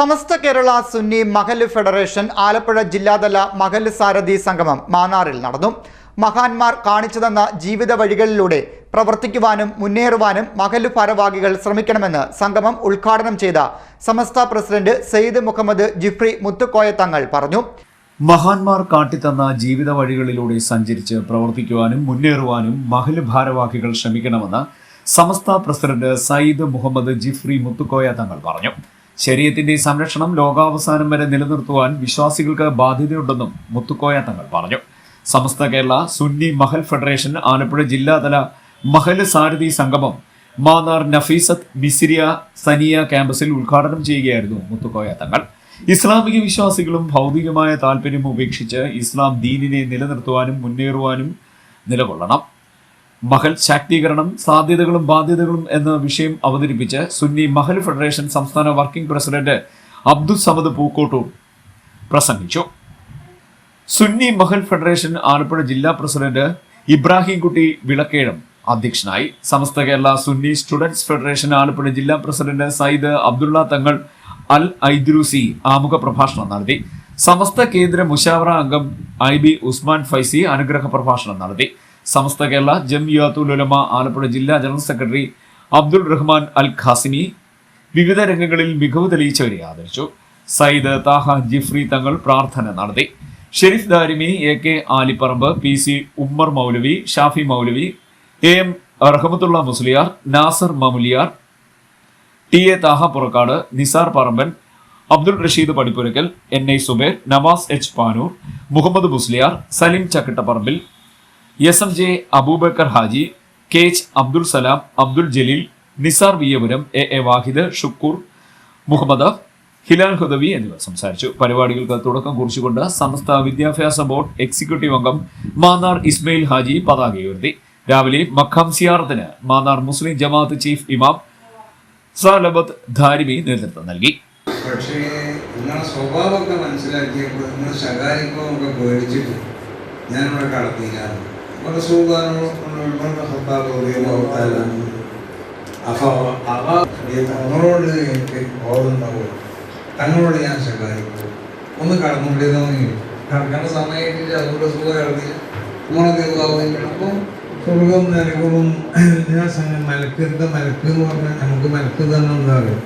സമസ്ത Kerala Sunni Mahal federation Alappuzha ജില്ലാതല മഹൽ സാരഥി സംഗമം മാന്നാറിൽ നടന്നു. മഹാന്മാർ കാണിച്ചുതന്ന ജീവിത വഴികളിലൂടെ പ്രവർത്തിക്കുവാനും മുന്നേറുവാനും മഹൽ ഭാരവാഹികൾ ശ്രമിക്കണമെന്ന് സംഗമം ഉദ്ഘാടനം ചെയ്ത സമസ്ത പ്രസിഡന്റ് സെയ്ദ് മുഹമ്മദ് ജിഫ്രി മുത്തുക്കോയ തങ്ങൾ പറഞ്ഞു. മഹാന്മാർ കാട്ടിത്തന്ന ജീവിത വഴികളിലൂടെ സഞ്ചരിച്ച് പ്രവർത്തിക്കുവാനും മുന്നേറുവാനും മഹൽ ഭാരവാഹികൾ ശ്രമിക്കണമെന്ന് സമസ്ത പ്രസിഡന്റ് സയ്യിദ് മുഹമ്മദ് ജിഫ്രി മുത്തുക്കോയ തങ്ങൾ പറഞ്ഞു. ശരീരത്തിന്റെ സംരക്ഷണം ലോകാവസാനം വരെ നിലനിർത്തുവാൻ വിശ്വാസികൾക്ക് ബാധ്യതയുണ്ടെന്നും മുത്തുക്കോയ തങ്ങൾ പറഞ്ഞു. സമസ്ത കേരള സുന്നി മഹൽ ഫെഡറേഷൻ ആലപ്പുഴ ജില്ലാതല മഹൽ സാരഥി സംഗമം മാന്നാർ നഫീസത്ത് മിസിരിയ സനിയ ക്യാമ്പസിൽ ഉദ്ഘാടനം ചെയ്യുകയായിരുന്നു മുത്തുക്കോയ തങ്ങൾ. ഇസ്ലാമിക വിശ്വാസികളും ഭൗതികമായ താല്പര്യം ഉപേക്ഷിച്ച് ഇസ്ലാം ദീനിനെ നിലനിർത്തുവാനും മുന്നേറുവാനും നിലകൊള്ളണം. മഹൽ ശാക്തീകരണം സാധ്യതകളും ബാധ്യതകളും എന്ന വിഷയം അവതരിപ്പിച്ച് സുന്നി മഹൽ ഫെഡറേഷൻ സംസ്ഥാന വർക്കിംഗ് പ്രസിഡന്റ് അബ്ദുൽ സമദ് പൂക്കോട്ടൂർ പ്രസംഗിച്ചു. സുന്നി മഹൽ ഫെഡറേഷൻ ആലപ്പുഴ ജില്ലാ പ്രസിഡന്റ് ഇബ്രാഹിം കുട്ടി വിളക്കേഴം അധ്യക്ഷനായി. സമസ്ത കേരള സുന്നി സ്റ്റുഡൻസ് ഫെഡറേഷൻ ആലപ്പുഴ ജില്ലാ പ്രസിഡന്റ് സയ്യിദ് അബ്ദുള്ള തങ്ങൾ അൽ ഐദ്രൂസി ആമുഖ പ്രഭാഷണം നടത്തി. സമസ്ത കേന്ദ്ര മുഷാവറ അംഗം ഐ ബി ഉസ്മാൻ ഫൈസി അനുഗ്രഹ പ്രഭാഷണം നടത്തി. സമസ്ത കേരള ജംഇയാത്തുൽ ഉലമ ആലപ്പുഴ ജില്ലാ ജനറൽ സെക്രട്ടറി അബ്ദുൾ റഹ്മാൻ അൽ ഖാസിമി വിവിധ രംഗങ്ങളിൽ മികവ് തെളിയിച്ചവരെ ആദരിച്ചു. സയ്യിദ് താഹ ജിഫ്രി തങ്ങൾ പ്രാർത്ഥന നടത്തി. Sharif Darimi A K Alipparambu P C Ummer Moulavi Shafi Moulavi A M Rahmathulla Musliyar Nasar Mamuliyar T A Thaha Purakkad Nisar Paramban Abdul Rasheed Padippurakkal N I Zubair Navas H Panoor Muhammad Musliyar Salim Chakkittapparambil S M J Abubakar Haji K H Abdul Salam Abdul Jaleel Nisar Viyapuram A A Wahid Shukoor Muhammad Hilal Hudawi എന്നിവർ സംസാരിച്ചു. പരിപാടികൾക്ക് തുടക്കം കുറിച്ചുകൊണ്ട് സമസ്ത വിദ്യാഭ്യാസ board executive അംഗം മാന്നാർ ഇസ്മയിൽ ഹാജി പതാക ഉയർത്തി. രാവിലെ മഖാം സിയാറത്തിന് മാന്നാർ മുസ്ലിം ജമാഅത്ത് chief ഇമാം സാലബത്ത് ധാരിമി നേതൃത്വം നൽകി. പക്ഷേ മനസ്സിലാക്കിയപ്പോൾ ഞാനിവിടെ കടത്തിയില്ലായിരുന്നു. നമ്മുടെ സുഖാനോട് അപ്പോൾ അവ തങ്ങളോട് എനിക്ക് ബോധമുണ്ടാവും തങ്ങളോട് ഞാൻ ശകാരിക്കും ഒന്ന് കടന്നുകൊണ്ടിരുന്നെങ്കിൽ കടക്കേണ്ട സമയമായിട്ടില്ല അതുകൊണ്ട് സുഖം കടന്നില്ല. നമ്മളൊക്കെ അപ്പം സ്വർഗം നരകവും എല്ലാ സംഘം മലക്കരുത് മലക്ക് എന്ന് പറഞ്ഞാൽ നമുക്ക് മലക്ക് തന്നെ ഉണ്ടാകും